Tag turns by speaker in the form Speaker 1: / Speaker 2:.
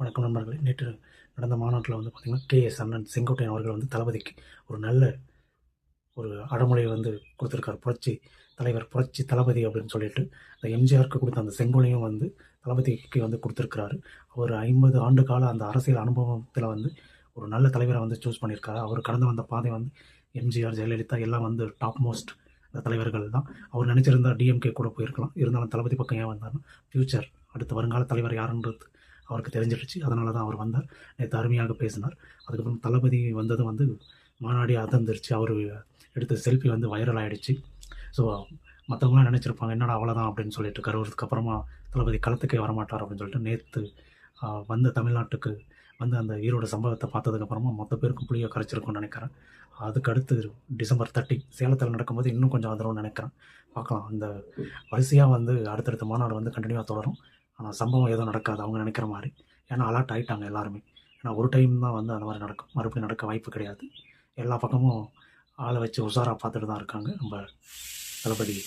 Speaker 1: வணக்கம் நண்பர்களே. நேற்று நடந்த மாநாட்டில் வந்து பார்த்திங்கன்னா கேஎஸ் அண்ணன் செங்கோட்டையன் அவர்கள் வந்து தளபதிக்கு ஒரு நல்ல ஒரு அடமொழியை வந்து கொடுத்துருக்காரு. புரட்சி தலைவர் புரட்சி தளபதி அப்படின்னு சொல்லிட்டு அந்த எம்ஜிஆருக்கு கொடுத்த அந்த செங்கோலையும் வந்து தளபதிக்கு வந்து கொடுத்துருக்கிறாரு. அவர் ஐம்பது ஆண்டு கால அந்த அரசியல் அனுபவத்தில் வந்து ஒரு நல்ல தலைவரை வந்து சூஸ் பண்ணியிருக்காரு. அவர் கடந்து வந்த பாதை வந்து எம்ஜிஆர் ஜெயலலிதா எல்லாம் வந்து டாப் மோஸ்ட் அந்த தலைவர்கள் தான். அவர் நினச்சிருந்தா டிஎம்கே கூட போயிருக்கலாம். இருந்தாலும் தளபதி பக்கம் ஏன் வந்தார்னா ஃப்யூச்சர் அடுத்த வருங்கால தலைவர் யாருன்றது அவருக்கு தெரிஞ்சிடுச்சு அதனால தான் அவர் வந்தார். நேற்று அருமையாக பேசினார். அதுக்கப்புறம் தளபதி வந்தது வந்து மாநாடி அதிர்ந்துருச்சு அவர் எடுத்த செல்ஃபி வந்து வைரல் ஆகிடுச்சு ஸோ மற்றவங்களாம் நினச்சிருப்பாங்க என்னடா அவ்வளோதான் அப்படின்னு சொல்லிட்டு கருவுறதுக்கு அப்புறமா தளபதி களத்துக்கே வரமாட்டார் அப்படின்னு சொல்லிட்டு நேற்று வந்த தமிழ்நாட்டுக்கு வந்து அந்த ஈரோடு சம்பவத்தை பார்த்ததுக்கப்புறமா மொத்த பேருக்கும் புளியை கரைச்சிருக்கும்னு நினைக்கிறேன். அதுக்கு அடுத்து டிசம்பர் தேர்ட்டி சேலத்தில் நடக்கும்போது இன்னும் கொஞ்சம் வந்துடும் நினைக்கிறேன். பார்க்கலாம். அந்த வரிசையாக வந்து அடுத்தடுத்த மாநாடு வந்து கண்டினியூவாக தொடரும். சம்பவம் எதுவும் நடக்காது. அவங்க நினைக்கிற மாதிரி. ஏன்னா அலர்ட் ஆகிட்டாங்க எல்லாருமே. ஏன்னா ஒரு டைம் தான் வந்து அந்த மாதிரி நடக்கும். மறுபடியும் நடக்க வாய்ப்பு கிடையாது. எல்லா பக்கமும் ஆளை வச்சு உஷாராக பார்த்துட்டு தான் இருக்காங்க. நம்ம தளபதி